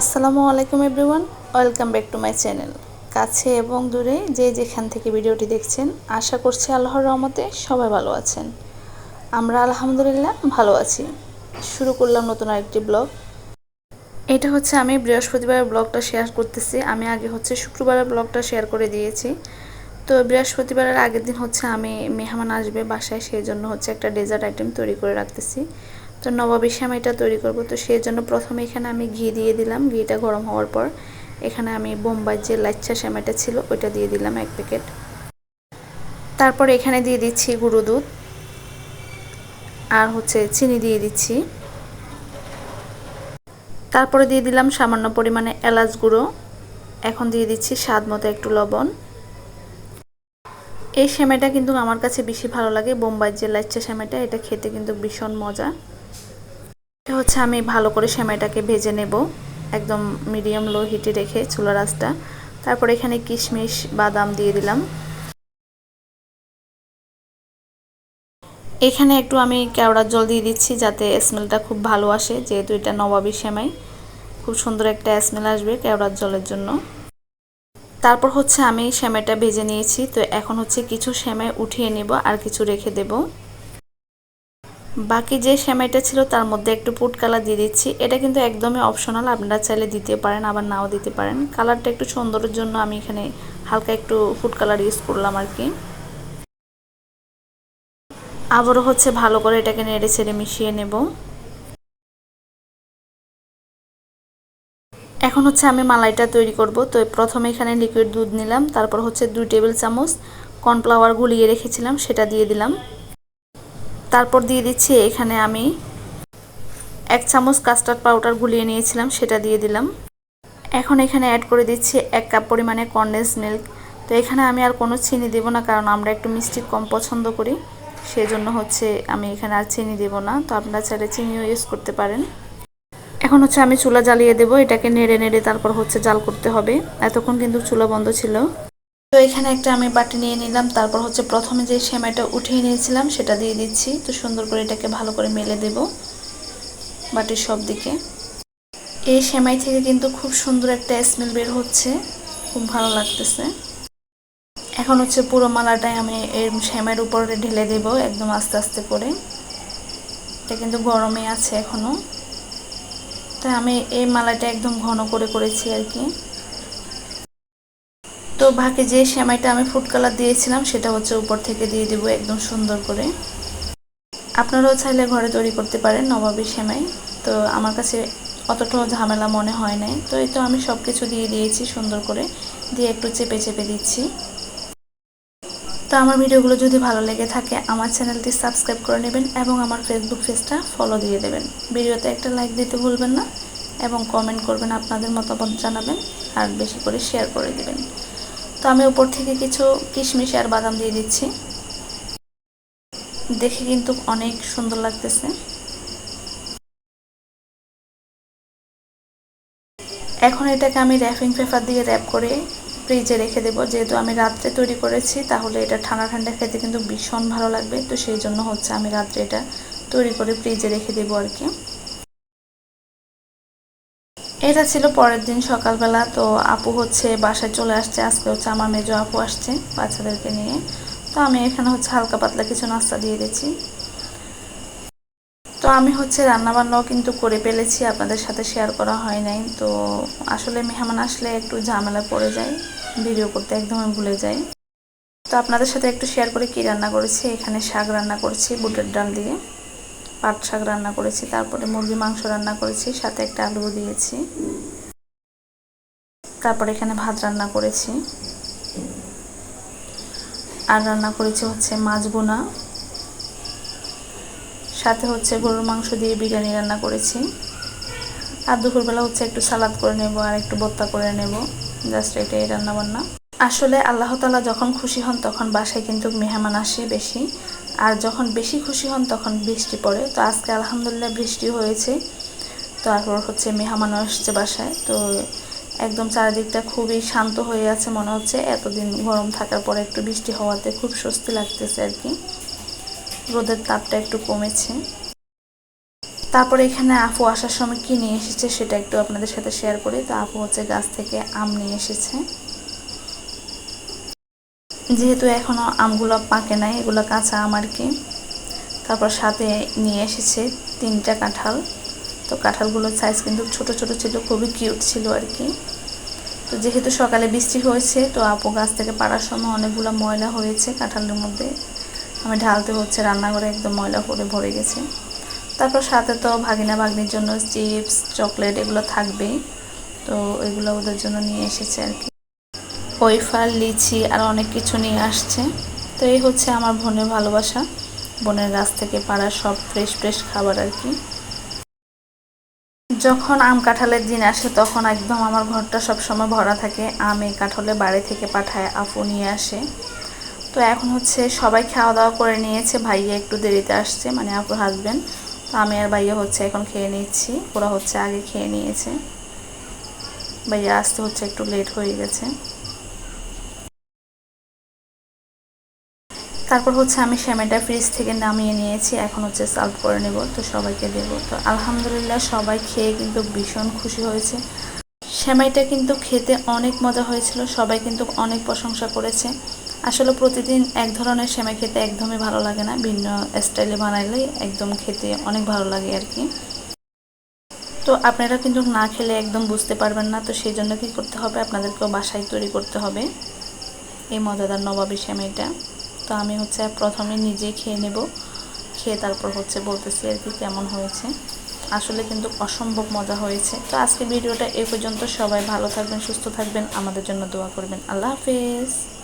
আসসালামু আলাইকুম everyone, welcome back to my channel. কাছে এবং দূরে যে যেখান থেকে ভিডিওটি দেখছেন, আশা করছি আল্লাহর রহমতে সবাই ভালো আছেন। আমরা আলহামদুলিল্লাহ ভালো আছি। শুরু করলাম নতুন আরেকটি ব্লগ। এটা হচ্ছে আমি বৃহস্পতিবারের ব্লগটা শেয়ার করতেছি। আমি আগে হচ্ছে শুক্রবারের ব্লগটা শেয়ার করে দিয়েছি। তো বৃহস্পতিবারের আগের দিন হচ্ছে আমি মেহমান আসবে বাসায়, সেই জন্য হচ্ছে একটা ডেজার্ট আইটেম তৈরি করে রাখতেছি। তো নবাবী শ্যামাইটা তৈরি করব। তো সেই জন্য প্রথমে এখানে আমি ঘি দিয়ে দিলাম। ঘিটা গরম হওয়ার পর এখানে আমি বোম্বাই যে লাচ্চা শ্যামাইটা ছিল, ওইটা দিয়ে দিলাম এক প্যাকেট। তারপর এখানে দিয়ে দিচ্ছি গুঁড়ো দুধ আর হচ্ছে চিনি দিয়ে দিচ্ছি। তারপরে দিয়ে দিলাম সামান্য পরিমাণে এলাচ গুঁড়ো। এখন দিয়ে দিচ্ছি স্বাদ মতো একটু লবণ। এই শ্যামাইটা কিন্তু আমার কাছে বেশি ভালো লাগে। বোম্বাইয়ের যে লাচ্চা শ্যামাইটা এটা খেতে কিন্তু ভীষণ মজা। হচ্ছে আমি ভালো করে সেমাইটাকে ভেজে নেব। একদম মিডিয়াম লো হিটে রেখে চুলা রাসটা তারপর এখানে কিশমিশ, বাদাম দিয়ে দিলাম। এখানে একটু আমি কেওড়ার জল দিয়ে দিচ্ছি যাতে স্মেলটা খুব ভালো আসে, যেহেতু এটা নবাবী সেমাই। খুব সুন্দর একটা স্মেল আসবে কেওড়ার জলের জন্য। তারপর হচ্ছে আমি সেমাইটা ভেজে নিয়েছি। তো এখন হচ্ছে কিছু সেমাই উঠিয়ে নেব আর কিছু রেখে দেবো। বাকি যে সেমাইটা ছিল তার মধ্যে একটু ফুড কালার দিয়ে দিচ্ছি। এটা কিন্তু একদমই অপশনাল আপনারা চাইলে দিতে পারেন, আবার নাও দিতে পারেন। কালারটা একটু সুন্দরের জন্য আমি এখানে হালকা একটু ফুড কালার ইউজ করলাম আর কি। আবারও হচ্ছে ভালো করে এটাকে নেড়ে ছেড়ে মিশিয়ে নেব। এখন হচ্ছে আমি মালাইটা তৈরি করব। তো প্রথমে এখানে লিকুইড দুধ নিলাম, তারপর হচ্ছে দুই টেবিল চামচ কর্নফ্লাওয়ার গুলিয়ে রেখেছিলাম, সেটা দিয়ে দিলাম। তারপর দিয়ে দিচ্ছি এখানে আমি এক চামচ কাস্টার্ড পাউডার গুলিয়ে নিয়েছিলাম, সেটা দিয়ে দিলাম। এখন এখানে অ্যাড করে দিচ্ছি এক কাপ পরিমাণে কন্ডেন্স মিল্ক তো এখানে আমি আর কোনো চিনি দেবো না, কারণ আমরা একটু মিষ্টি কম পছন্দ করি। সেই জন্য হচ্ছে আমি এখানে আর চিনি দেবো না। তো আপনারা চাইলে চিনিও ইউজ করতে পারেন। এখন হচ্ছে আমি চুলা জ্বালিয়ে দেবো, এটাকে নেড়ে নেড়ে তারপর হচ্ছে জাল করতে হবে। এতক্ষণ কিন্তু চুলা বন্ধ ছিল। তো এখানে একটা আমি বাটি নিয়ে নিলাম, তারপর হচ্ছে প্রথমে যে সেমাইটা উঠিয়ে নিয়েছিলাম সেটা দিয়ে দিচ্ছি। তো সুন্দর করে এটাকে ভালো করে মেলে দেব বাটির সব দিকে। এই সেমাই থেকে কিন্তু খুব সুন্দর একটা স্মেল বের হচ্ছে, খুব ভালো লাগতেছে। এখন হচ্ছে পুরো মালাটাই আমি এর সেমাইয়ের উপরে ঢেলে দেব একদম আস্তে আস্তে করে। এটা কিন্তু গরমে আছে এখনও তাই আমি এই মালাটা একদম ঘন করে করেছি আর কি। তো বাকি যে সেমাইটা আমি ফুড কালার দিয়েছিলাম, সেটা হচ্ছে উপর থেকে দিয়ে দিব একদম সুন্দর করে। আপনারাও চাইলে ঘরে তৈরি করতে পারেন নবাবী সেমাই। তো আমার কাছে অতটাও ঝামেলা মনে হয় নাই। তো এই তো আমি সব কিছু দিয়ে দিয়েছি সুন্দর করে, দিয়ে একটু চেপে চেপে দিচ্ছি। তো আমার ভিডিওগুলো যদি ভালো লেগে থাকে, আমার চ্যানেলটি সাবস্ক্রাইব করে নেবেন এবং আমার ফেসবুক পেজটা ফলো দিয়ে দেবেন। ভিডিওতে একটা লাইক দিতে ভুলবেন না এবং কমেন্ট করবেন আপনাদের মতামত জানাবেন আর বেশি করে শেয়ার করে দেবেন। তো আমি উপর থেকে কিছু কিশমিশ আর বাদাম দিয়ে দিচ্ছি। দেখে কিন্তু অনেক সুন্দর লাগতেছে। এখন এটাকে আমি র্যাপিং পেপার দিয়ে র্যাপ করে ফ্রিজে রেখে দেবো। যেহেতু আমি রাত্রে তৈরি করেছি, তাহলে এটা ঠান্ডা ঠান্ডা খেতে কিন্তু ভীষণ ভালো লাগবে। তো সেই জন্য হচ্ছে আমি রাত্রে এটা তৈরি করে ফ্রিজে রেখে দেবো আর কি। এটা ছিল পরের দিন সকালবেলা, তো আপু হচ্ছে বাসায় চলে আসছে। আজকে হচ্ছে আমার মেজো আপু আসছে বাচ্চাদেরকে নিয়ে। তো আমি এখানে হচ্ছে হালকা পাতলা কিছু নাস্তা দিয়ে দিয়েছি। তো আমি হচ্ছে রান্নাবান্নাও কিন্তু করে ফেলেছি, আপনাদের সাথে শেয়ার করা হয় নাই। তো আসলে মেহমান আসলে একটু ঝামেলা পড়ে যায় ভিডিও করতে একদমই ভুলে যাই তো আপনাদের সাথে একটু শেয়ার করে কি রান্না করেছি? এখানে শাক রান্না করছি, বুটের ডাল দিয়ে। পাট শাক রান্না করেছি, তারপরে মুরগি মাংস রান্না করেছি, সাথে একটা আলুও দিয়েছি। তারপরে এখানে ভাত রান্না করেছি। আর রান্না করেছি হচ্ছে মাছ বোনা সাথে হচ্ছে গরুর মাংস দিয়ে বিরিয়ানি রান্না করেছি। আর দুপুরবেলা হচ্ছে একটু সালাদ করে নেব আর একটু বত্তা করে নেব। জাস্ট এটাই রান্না বান্না আসলে আল্লাহ তালা যখন খুশি হন তখন বাসায় কিন্তু মেহমান আসে বেশি। আর যখন বেশি খুশি হন তখন বৃষ্টি পড়ে। তো আজকে আলহামদুলিল্লাহ বৃষ্টি হয়েছে। তারপর হচ্ছে মেহমানও আসছে বাসায়। তো একদম চারিদিকটা খুবই শান্ত হয়ে আছে মনে হচ্ছে। এতদিন গরম থাকার পরে একটু বৃষ্টি হওয়াতে খুব স্বস্তি লাগতেছে আর কি। রোদের তাপটা একটু কমেছে। তারপরে এখানে আপু আসার সময় কী নিয়ে এসেছে সেটা একটু আপনাদের সাথে শেয়ার করি। তো আপু হচ্ছে গাছ থেকে আম নিয়ে এসেছে। যেহেতু এখনও আমগুলো পাকে নাই, এগুলো কাঁচা আম আর কি। তারপর সাথে নিয়ে এসেছে তিনটা কাঁঠাল। তো কাঁঠালগুলোর সাইজ কিন্তু ছোট ছোট ছিল, খুবই কিউট ছিল আর কি। তো যেহেতু সকালে বৃষ্টি হয়েছে, তো আপু গাছ থেকে পাড়ার সময় অনেকগুলো ময়লা হয়েছে কাঁঠালের মধ্যে। আমি ঢালতে হচ্ছে, রান্নাঘরে একদম ময়লা করে ভরে গেছে। তারপর সাথে তো ভাগিনা ভাগ্নির জন্য চিপস চকলেট এগুলো থাকবেই। তো এগুলো ওদের জন্য নিয়ে এসেছে আর কি। ওয়েফার লিচি আর অনেক কিছু নিয়ে আসছে। তো এই হচ্ছে আমার বোনের ভালোবাসা। বোনের গাছ থেকে পাড়া সব ফ্রেশ ফ্রেশ খাবার আর কি। যখন আম কাঁঠালের দিন আসে, তখন একদম আমার ঘরটা সবসময় ভরা থাকে। আম এই কাঁঠালে বাড়ি থেকে পাঠায়, আপু নিয়ে আসে। তো এখন হচ্ছে সবাই খাওয়া দাওয়া করে নিয়েছে। ভাইয়া একটু দেরিতে আসছে মানে আপুর হাজব্যান্ড তো আমি আর ভাইয়া হচ্ছে এখন খেয়ে নিচ্ছি। ওরা হচ্ছে আগে খেয়ে নিয়েছে। ভাইয়া আসতে হচ্ছে একটু লেট হয়ে গেছে। তারপর হচ্ছে আমি সেমাইটা ফ্রিজ থেকে নামিয়ে নিয়েছি, এখন হচ্ছে সার্ভ করে নেব, তো সবাইকে দেব। তো আলহামদুলিল্লাহ সবাই খেয়ে কিন্তু ভীষণ খুশি হয়েছে। সেমাইটা কিন্তু খেতে অনেক মজা হয়েছিল, সবাই কিন্তু অনেক প্রশংসা করেছে। আসলে প্রতিদিন এক ধরনের সেমাই খেতে একদমই ভালো লাগে না, ভিন্ন স্টাইলে বানাইলে একদম খেতে অনেক ভালো লাগে আর কি। তো আপনারা কিন্তু না খেলে একদম বুঝতে পারবেন না, তো সেই জন্য কী করতে হবে? আপনাদেরকেও বাসায় তৈরি করতে হবে। এই মজাদার নবাবী সেমাইটা। তো আমি হচ্ছে প্রথমে নিজে খেয়ে নেব। খেয়ে তারপর হচ্ছে বলতেছি আর কি কেমন হয়েছে। আসলে কিন্তু অসম্ভব মজা হয়েছে। তো আজকে ভিডিওটা এ পর্যন্ত সবাই ভালো থাকবেন, সুস্থ থাকবেন, আমাদের জন্য দোয়া করবেন। আল্লাহ হাফেজ।